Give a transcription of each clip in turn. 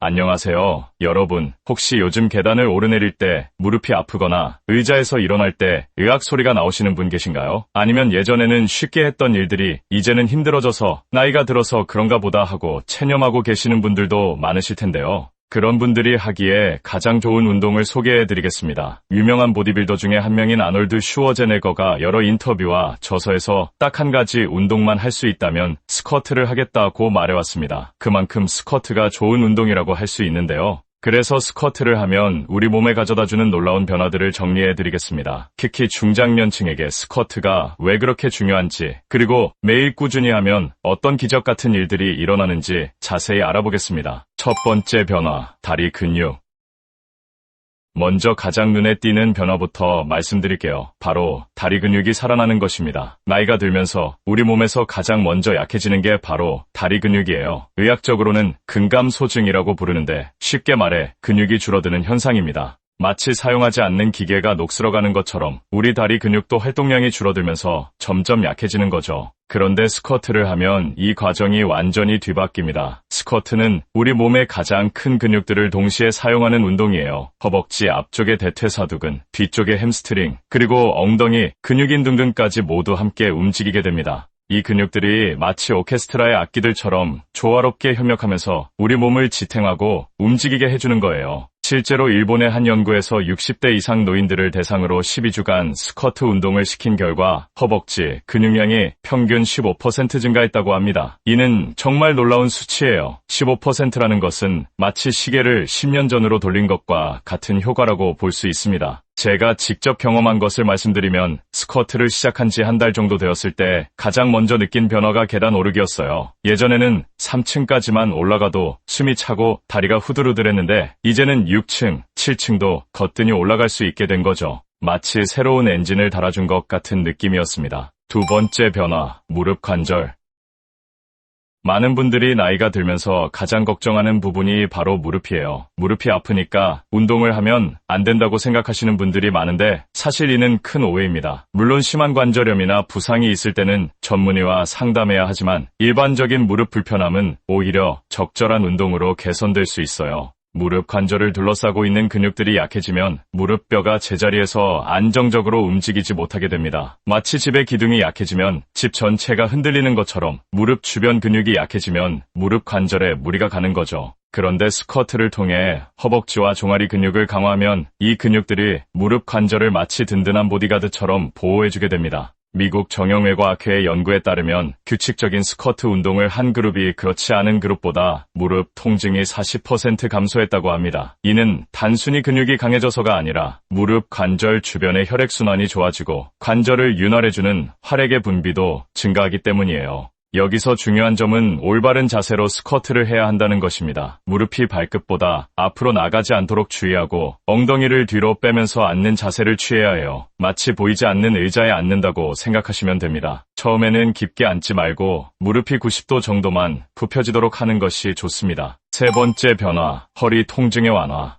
안녕하세요. 여러분, 혹시 요즘 계단을 오르내릴 때 무릎이 아프거나 의자에서 일어날 때 의악 소리가 나오시는 분 계신가요? 아니면 예전에는 쉽게 했던 일들이 이제는 힘들어져서 나이가 들어서 그런가 보다 하고 체념하고 계시는 분들도 많으실 텐데요. 그런 분들이 하기에 가장 좋은 운동을 소개해 드리겠습니다. 유명한 보디빌더 중에 한 명인 아놀드 슈워제네거가 여러 인터뷰와 저서에서 딱 한 가지 운동만 할 수 있다면 스쿼트를 하겠다고 말해왔습니다. 그만큼 스쿼트가 좋은 운동이라고 할 수 있는데요. 그래서 스쿼트를 하면 우리 몸에 가져다주는 놀라운 변화들을 정리해 드리겠습니다. 특히 중장년층에게 스쿼트가 왜 그렇게 중요한지, 그리고 매일 꾸준히 하면 어떤 기적 같은 일들이 일어나는지 자세히 알아보겠습니다. 첫 번째 변화, 다리 근육. 먼저 가장 눈에 띄는 변화부터 말씀드릴게요. 바로 다리 근육이 살아나는 것입니다. 나이가 들면서 우리 몸에서 가장 먼저 약해지는 게 바로 다리 근육이에요. 의학적으로는 근감소증이라고 부르는데 쉽게 말해 근육이 줄어드는 현상입니다. 마치 사용하지 않는 기계가 녹슬어가는 것처럼 우리 다리 근육도 활동량이 줄어들면서 점점 약해지는 거죠. 그런데 스쿼트를 하면 이 과정이 완전히 뒤바뀝니다. 스쿼트는 우리 몸의 가장 큰 근육들을 동시에 사용하는 운동이에요. 허벅지 앞쪽의 대퇴사두근, 뒤쪽의 햄스트링, 그리고 엉덩이, 근육인 등등까지 모두 함께 움직이게 됩니다. 이 근육들이 마치 오케스트라의 악기들처럼 조화롭게 협력하면서 우리 몸을 지탱하고 움직이게 해주는 거예요. 실제로 일본의 한 연구에서 60대 이상 노인들을 대상으로 12주간 스쿼트 운동을 시킨 결과 허벅지, 근육량이 평균 15% 증가했다고 합니다. 이는 정말 놀라운 수치예요. 15%라는 것은 마치 시계를 10년 전으로 돌린 것과 같은 효과라고 볼 수 있습니다. 제가 직접 경험한 것을 말씀드리면 스쿼트를 시작한 지 한 달 정도 되었을 때 가장 먼저 느낀 변화가 계단 오르기였어요. 예전에는 3층까지만 올라가도 숨이 차고 다리가 후들후들했는데 이제는 6층, 7층도 거뜬히 올라갈 수 있게 된 거죠. 마치 새로운 엔진을 달아준 것 같은 느낌이었습니다. 두 번째 변화, 무릎 관절. 많은 분들이 나이가 들면서 가장 걱정하는 부분이 바로 무릎이에요. 무릎이 아프니까 운동을 하면 안 된다고 생각하시는 분들이 많은데 사실 이는 큰 오해입니다. 물론 심한 관절염이나 부상이 있을 때는 전문의와 상담해야 하지만 일반적인 무릎 불편함은 오히려 적절한 운동으로 개선될 수 있어요. 무릎 관절을 둘러싸고 있는 근육들이 약해지면 무릎뼈가 제자리에서 안정적으로 움직이지 못하게 됩니다. 마치 집의 기둥이 약해지면 집 전체가 흔들리는 것처럼 무릎 주변 근육이 약해지면 무릎 관절에 무리가 가는 거죠. 그런데 스쿼트를 통해 허벅지와 종아리 근육을 강화하면 이 근육들이 무릎 관절을 마치 든든한 보디가드처럼 보호해주게 됩니다. 미국 정형외과학회의 연구에 따르면 규칙적인 스쿼트 운동을 한 그룹이 그렇지 않은 그룹보다 무릎 통증이 40% 감소했다고 합니다. 이는 단순히 근육이 강해져서가 아니라 무릎 관절 주변의 혈액순환이 좋아지고 관절을 윤활해주는 활액의 분비도 증가하기 때문이에요. 여기서 중요한 점은 올바른 자세로 스쿼트를 해야 한다는 것입니다. 무릎이 발끝보다 앞으로 나가지 않도록 주의하고 엉덩이를 뒤로 빼면서 앉는 자세를 취해야 해요. 마치 보이지 않는 의자에 앉는다고 생각하시면 됩니다. 처음에는 깊게 앉지 말고 무릎이 90도 정도만 굽혀지도록 하는 것이 좋습니다. 세 번째 변화, 허리 통증의 완화.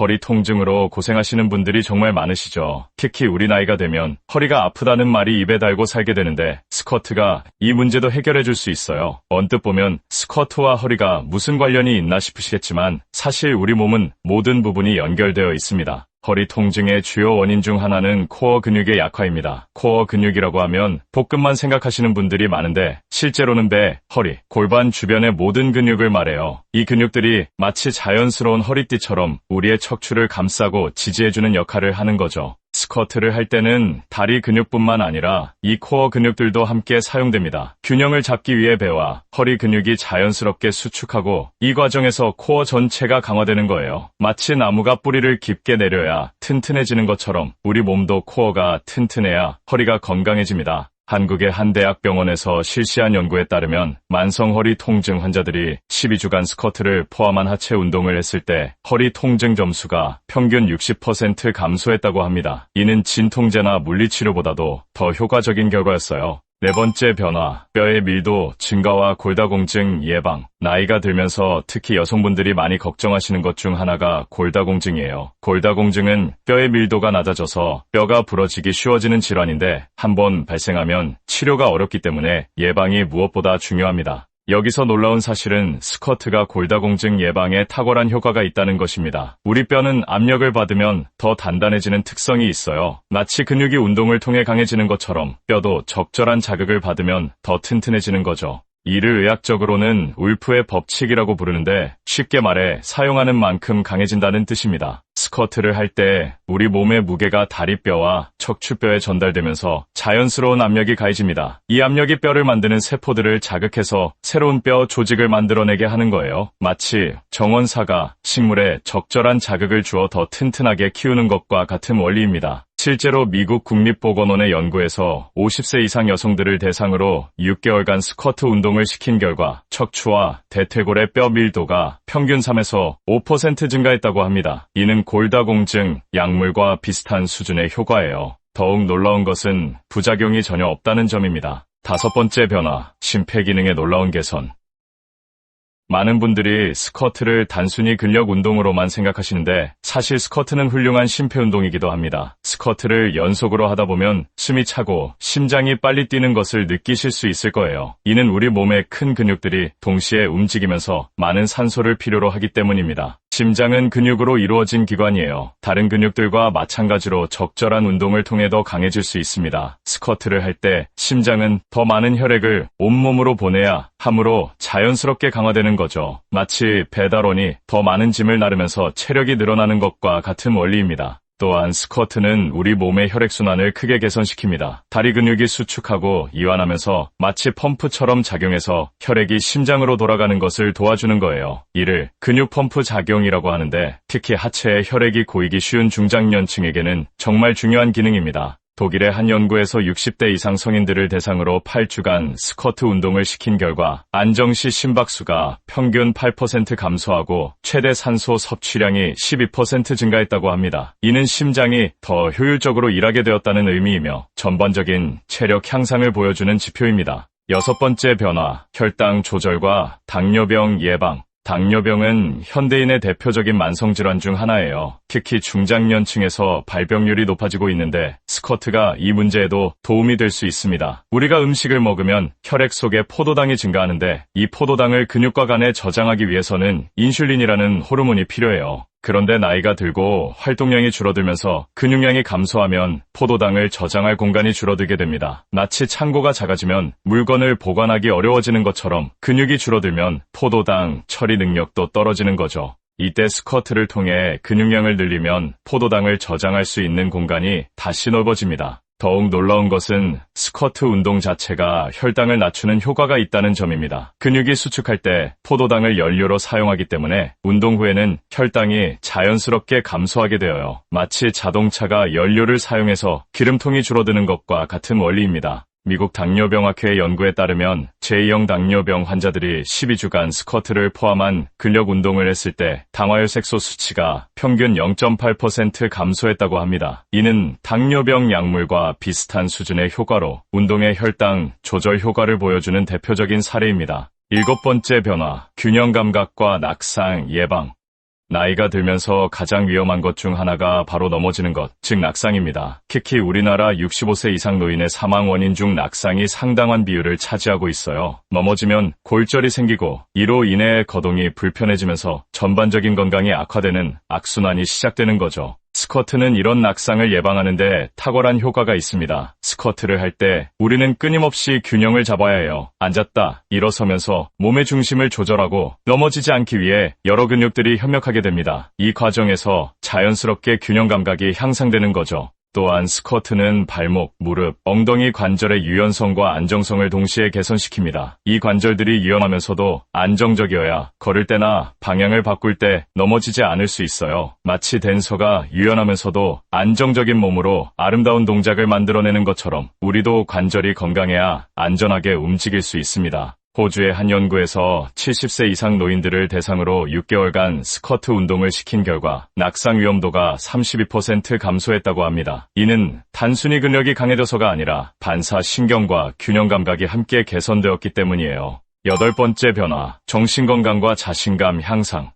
허리 통증으로 고생하시는 분들이 정말 많으시죠. 특히 우리 나이가 되면 허리가 아프다는 말이 입에 달고 살게 되는데 스쿼트가 이 문제도 해결해 줄 수 있어요. 언뜻 보면 스쿼트와 허리가 무슨 관련이 있나 싶으시겠지만 사실 우리 몸은 모든 부분이 연결되어 있습니다. 허리 통증의 주요 원인 중 하나는 코어 근육의 약화입니다. 코어 근육이라고 하면 복근만 생각하시는 분들이 많은데 실제로는 배, 허리, 골반 주변의 모든 근육을 말해요. 이 근육들이 마치 자연스러운 허리띠처럼 우리의 척추를 감싸고 지지해주는 역할을 하는 거죠. 스쿼트를 할 때는 다리 근육뿐만 아니라 이 코어 근육들도 함께 사용됩니다. 균형을 잡기 위해 배와 허리 근육이 자연스럽게 수축하고 이 과정에서 코어 전체가 강화되는 거예요. 마치 나무가 뿌리를 깊게 내려야 튼튼해지는 것처럼 우리 몸도 코어가 튼튼해야 허리가 건강해집니다. 한국의 한 대학병원에서 실시한 연구에 따르면 만성 허리 통증 환자들이 12주간 스쿼트를 포함한 하체 운동을 했을 때 허리 통증 점수가 평균 60% 감소했다고 합니다. 이는 진통제나 물리치료보다도 더 효과적인 결과였어요. 네 번째 변화, 뼈의 밀도 증가와 골다공증 예방. 나이가 들면서 특히 여성분들이 많이 걱정하시는 것 중 하나가 골다공증이에요. 골다공증은 뼈의 밀도가 낮아져서 뼈가 부러지기 쉬워지는 질환인데 한번 발생하면 치료가 어렵기 때문에 예방이 무엇보다 중요합니다. 여기서 놀라운 사실은 스쿼트가 골다공증 예방에 탁월한 효과가 있다는 것입니다. 우리 뼈는 압력을 받으면 더 단단해지는 특성이 있어요. 마치 근육이 운동을 통해 강해지는 것처럼 뼈도 적절한 자극을 받으면 더 튼튼해지는 거죠. 이를 의학적으로는 울프의 법칙이라고 부르는데 쉽게 말해 사용하는 만큼 강해진다는 뜻입니다. 스쿼트를 할 때 우리 몸의 무게가 다리뼈와 척추뼈에 전달되면서 자연스러운 압력이 가해집니다. 이 압력이 뼈를 만드는 세포들을 자극해서 새로운 뼈 조직을 만들어내게 하는 거예요. 마치 정원사가 식물에 적절한 자극을 주어 더 튼튼하게 키우는 것과 같은 원리입니다. 실제로 미국 국립보건원의 연구에서 50세 이상 여성들을 대상으로 6개월간 스쿼트 운동을 시킨 결과 척추와 대퇴골의 뼈 밀도가 평균 3에서 5% 증가했다고 합니다. 이는 골다공증, 약물과 비슷한 수준의 효과예요. 더욱 놀라운 것은 부작용이 전혀 없다는 점입니다. 다섯 번째 변화, 심폐기능의 놀라운 개선. 많은 분들이 스쿼트를 단순히 근력 운동으로만 생각하시는데 사실 스쿼트는 훌륭한 심폐 운동이기도 합니다. 스쿼트를 연속으로 하다 보면 숨이 차고 심장이 빨리 뛰는 것을 느끼실 수 있을 거예요. 이는 우리 몸의 큰 근육들이 동시에 움직이면서 많은 산소를 필요로 하기 때문입니다. 심장은 근육으로 이루어진 기관이에요. 다른 근육들과 마찬가지로 적절한 운동을 통해 더 강해질 수 있습니다. 스쿼트를 할 때 심장은 더 많은 혈액을 온몸으로 보내야 함으로 자연스럽게 강화되는 거죠. 마치 배달원이 더 많은 짐을 나르면서 체력이 늘어나는 것과 같은 원리입니다. 또한 스쿼트는 우리 몸의 혈액순환을 크게 개선시킵니다. 다리 근육이 수축하고 이완하면서 마치 펌프처럼 작용해서 혈액이 심장으로 돌아가는 것을 도와주는 거예요. 이를 근육 펌프 작용이라고 하는데 특히 하체에 혈액이 고이기 쉬운 중장년층에게는 정말 중요한 기능입니다. 독일의 한 연구에서 60대 이상 성인들을 대상으로 8주간 스쿼트 운동을 시킨 결과 안정시 심박수가 평균 8% 감소하고 최대 산소 섭취량이 12% 증가했다고 합니다. 이는 심장이 더 효율적으로 일하게 되었다는 의미이며 전반적인 체력 향상을 보여주는 지표입니다. 여섯 번째 변화, 혈당 조절과 당뇨병 예방. 당뇨병은 현대인의 대표적인 만성질환 중 하나예요. 특히 중장년층에서 발병률이 높아지고 있는데 스쿼트가 이 문제에도 도움이 될 수 있습니다. 우리가 음식을 먹으면 혈액 속에 포도당이 증가하는데 이 포도당을 근육과 간에 저장하기 위해서는 인슐린이라는 호르몬이 필요해요. 그런데 나이가 들고 활동량이 줄어들면서 근육량이 감소하면 포도당을 저장할 공간이 줄어들게 됩니다. 마치 창고가 작아지면 물건을 보관하기 어려워지는 것처럼 근육이 줄어들면 포도당 처리 능력도 떨어지는 거죠. 이때 스쿼트를 통해 근육량을 늘리면 포도당을 저장할 수 있는 공간이 다시 넓어집니다. 더욱 놀라운 것은 스쿼트 운동 자체가 혈당을 낮추는 효과가 있다는 점입니다. 근육이 수축할 때 포도당을 연료로 사용하기 때문에 운동 후에는 혈당이 자연스럽게 감소하게 되어요. 마치 자동차가 연료를 사용해서 기름통이 줄어드는 것과 같은 원리입니다. 미국 당뇨병학회 연구에 따르면 제2형 당뇨병 환자들이 12주간 스쿼트를 포함한 근력 운동을 했을 때 당화혈색소 수치가 평균 0.8% 감소했다고 합니다. 이는 당뇨병 약물과 비슷한 수준의 효과로 운동의 혈당 조절 효과를 보여주는 대표적인 사례입니다. 일곱 번째 변화, 균형 감각과 낙상 예방. 나이가 들면서 가장 위험한 것 중 하나가 바로 넘어지는 것, 즉 낙상입니다. 특히 우리나라 65세 이상 노인의 사망 원인 중 낙상이 상당한 비율을 차지하고 있어요. 넘어지면 골절이 생기고 이로 인해 거동이 불편해지면서 전반적인 건강이 악화되는 악순환이 시작되는 거죠. 스쿼트는 이런 낙상을 예방하는데 탁월한 효과가 있습니다. 스쿼트를 할 때 우리는 끊임없이 균형을 잡아야 해요. 앉았다, 일어서면서 몸의 중심을 조절하고 넘어지지 않기 위해 여러 근육들이 협력하게 됩니다. 이 과정에서 자연스럽게 균형 감각이 향상되는 거죠. 또한 스쿼트는 발목, 무릎, 엉덩이 관절의 유연성과 안정성을 동시에 개선시킵니다. 이 관절들이 유연하면서도 안정적이어야 걸을 때나 방향을 바꿀 때 넘어지지 않을 수 있어요. 마치 댄서가 유연하면서도 안정적인 몸으로 아름다운 동작을 만들어내는 것처럼 우리도 관절이 건강해야 안전하게 움직일 수 있습니다. 호주의 한 연구에서 70세 이상 노인들을 대상으로 6개월간 스쿼트 운동을 시킨 결과 낙상 위험도가 32% 감소했다고 합니다. 이는 단순히 근력이 강해져서가 아니라 반사 신경과 균형 감각이 함께 개선되었기 때문이에요. 여덟 번째 변화, 정신건강과 자신감 향상.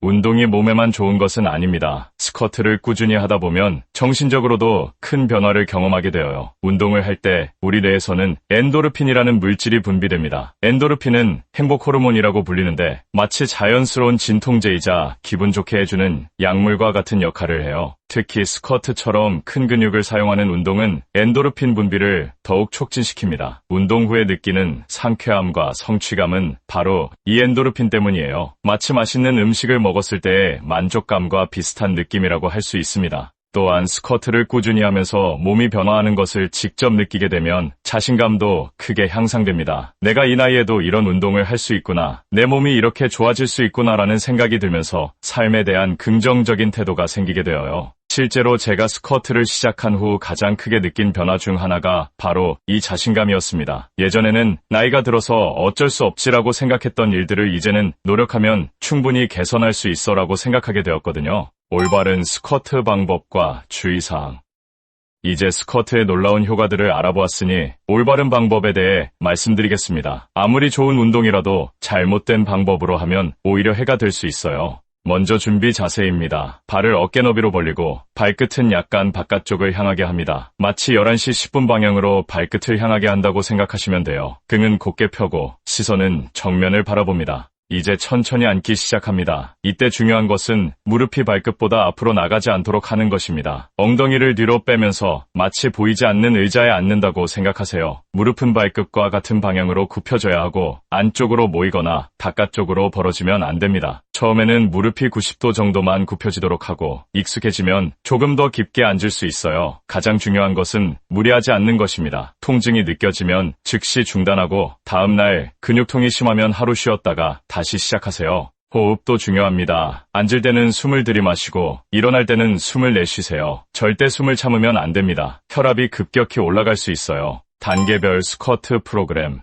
운동이 몸에만 좋은 것은 아닙니다. 스쿼트를 꾸준히 하다 보면 정신적으로도 큰 변화를 경험하게 되어요. 운동을 할 때 우리 뇌에서는 엔도르핀이라는 물질이 분비됩니다. 엔도르핀은 행복 호르몬이라고 불리는데 마치 자연스러운 진통제이자 기분 좋게 해주는 약물과 같은 역할을 해요. 특히 스쿼트처럼 큰 근육을 사용하는 운동은 엔도르핀 분비를 더욱 촉진시킵니다. 운동 후에 느끼는 상쾌함과 성취감은 바로 이 엔도르핀 때문이에요. 마치 맛있는 음식을 먹었을 때의 만족감과 비슷한 느낌이라고 할 수 있습니다. 또한 스쿼트를 꾸준히 하면서 몸이 변화하는 것을 직접 느끼게 되면 자신감도 크게 향상됩니다. 내가 이 나이에도 이런 운동을 할 수 있구나. 내 몸이 이렇게 좋아질 수 있구나라는 생각이 들면서 삶에 대한 긍정적인 태도가 생기게 되어요. 실제로 제가 스쿼트를 시작한 후 가장 크게 느낀 변화 중 하나가 바로 이 자신감이었습니다. 예전에는 나이가 들어서 어쩔 수 없지라고 생각했던 일들을 이제는 노력하면 충분히 개선할 수 있어라고 생각하게 되었거든요. 올바른 스쿼트 방법과 주의사항. 이제 스쿼트의 놀라운 효과들을 알아보았으니 올바른 방법에 대해 말씀드리겠습니다. 아무리 좋은 운동이라도 잘못된 방법으로 하면 오히려 해가 될 수 있어요. 먼저 준비 자세입니다. 발을 어깨 너비로 벌리고 발끝은 약간 바깥쪽을 향하게 합니다. 마치 11시 10분 방향으로 발끝을 향하게 한다고 생각하시면 돼요. 등은 곧게 펴고 시선은 정면을 바라봅니다. 이제 천천히 앉기 시작합니다. 이때 중요한 것은 무릎이 발끝보다 앞으로 나가지 않도록 하는 것입니다. 엉덩이를 뒤로 빼면서 마치 보이지 않는 의자에 앉는다고 생각하세요. 무릎은 발끝과 같은 방향으로 굽혀져야 하고 안쪽으로 모이거나 바깥쪽으로 벌어지면 안 됩니다. 처음에는 무릎이 90도 정도만 굽혀지도록 하고 익숙해지면 조금 더 깊게 앉을 수 있어요. 가장 중요한 것은 무리하지 않는 것입니다. 통증이 느껴지면 즉시 중단하고 다음날 근육통이 심하면 하루 쉬었다가 다시 시작하세요. 호흡도 중요합니다. 앉을 때는 숨을 들이마시고 일어날 때는 숨을 내쉬세요. 절대 숨을 참으면 안 됩니다. 혈압이 급격히 올라갈 수 있어요. 단계별 스쿼트 프로그램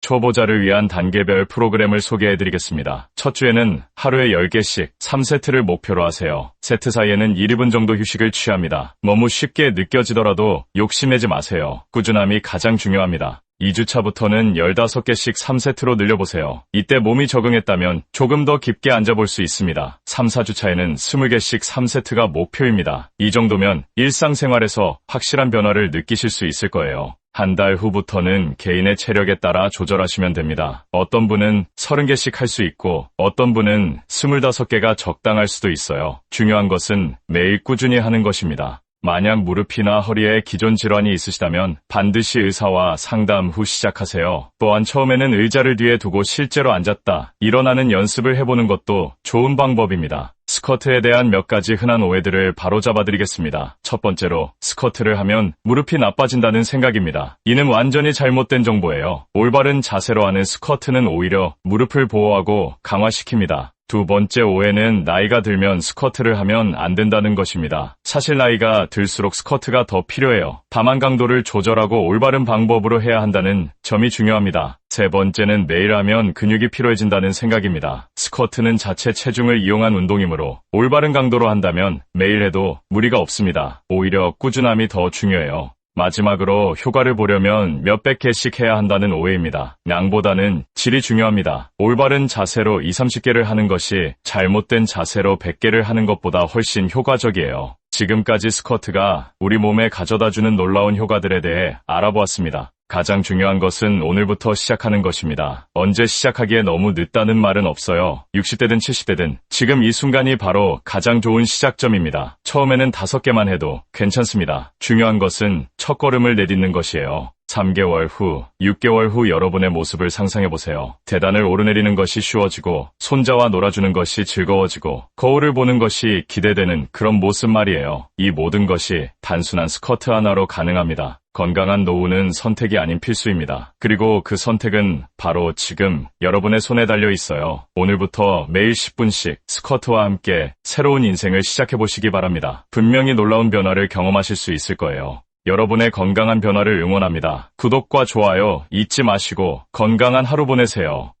초보자를 위한 단계별 프로그램을 소개해드리겠습니다. 첫 주에는 하루에 10개씩 3세트를 목표로 하세요. 세트 사이에는 1, 2분 정도 휴식을 취합니다. 너무 쉽게 느껴지더라도 욕심내지 마세요. 꾸준함이 가장 중요합니다. 2주차부터는 15개씩 3세트로 늘려보세요. 이때 몸이 적응했다면 조금 더 깊게 앉아볼 수 있습니다. 3, 4주차에는 20개씩 3세트가 목표입니다. 이 정도면 일상생활에서 확실한 변화를 느끼실 수 있을 거예요. 한 달 후부터는 개인의 체력에 따라 조절하시면 됩니다. 어떤 분은 30개씩 할 수 있고 어떤 분은 25개가 적당할 수도 있어요. 중요한 것은 매일 꾸준히 하는 것입니다. 만약 무릎이나 허리에 기존 질환이 있으시다면 반드시 의사와 상담 후 시작하세요. 또한 처음에는 의자를 뒤에 두고 실제로 앉았다, 일어나는 연습을 해보는 것도 좋은 방법입니다. 스쿼트에 대한 몇 가지 흔한 오해들을 바로잡아 드리겠습니다. 첫 번째로 스쿼트를 하면 무릎이 나빠진다는 생각입니다. 이는 완전히 잘못된 정보예요. 올바른 자세로 하는 스쿼트는 오히려 무릎을 보호하고 강화시킵니다. 두 번째 오해는 나이가 들면 스쿼트를 하면 안 된다는 것입니다. 사실 나이가 들수록 스쿼트가 더 필요해요. 다만 강도를 조절하고 올바른 방법으로 해야 한다는 점이 중요합니다. 세 번째는 매일 하면 근육이 필요해진다는 생각입니다. 스쿼트는 자체 체중을 이용한 운동이므로 올바른 강도로 한다면 매일 해도 무리가 없습니다. 오히려 꾸준함이 더 중요해요. 마지막으로 효과를 보려면 몇백 개씩 해야 한다는 오해입니다. 양보다는 질이 중요합니다. 올바른 자세로 2, 30개를 하는 것이 잘못된 자세로 100개를 하는 것보다 훨씬 효과적이에요. 지금까지 스쿼트가 우리 몸에 가져다주는 놀라운 효과들에 대해 알아보았습니다. 가장 중요한 것은 오늘부터 시작하는 것입니다. 언제 시작하기에 너무 늦다는 말은 없어요. 60대든 70대든 지금 이 순간이 바로 가장 좋은 시작점입니다. 처음에는 5개만 해도 괜찮습니다. 중요한 것은 첫 걸음을 내딛는 것이에요. 3개월 후, 6개월 후 여러분의 모습을 상상해보세요. 계단을 오르내리는 것이 쉬워지고, 손자와 놀아주는 것이 즐거워지고, 거울을 보는 것이 기대되는 그런 모습 말이에요. 이 모든 것이 단순한 스쿼트 하나로 가능합니다. 건강한 노후는 선택이 아닌 필수입니다. 그리고 그 선택은 바로 지금 여러분의 손에 달려 있어요. 오늘부터 매일 10분씩 스쿼트와 함께 새로운 인생을 시작해 보시기 바랍니다. 분명히 놀라운 변화를 경험하실 수 있을 거예요. 여러분의 건강한 변화를 응원합니다. 구독과 좋아요 잊지 마시고 건강한 하루 보내세요.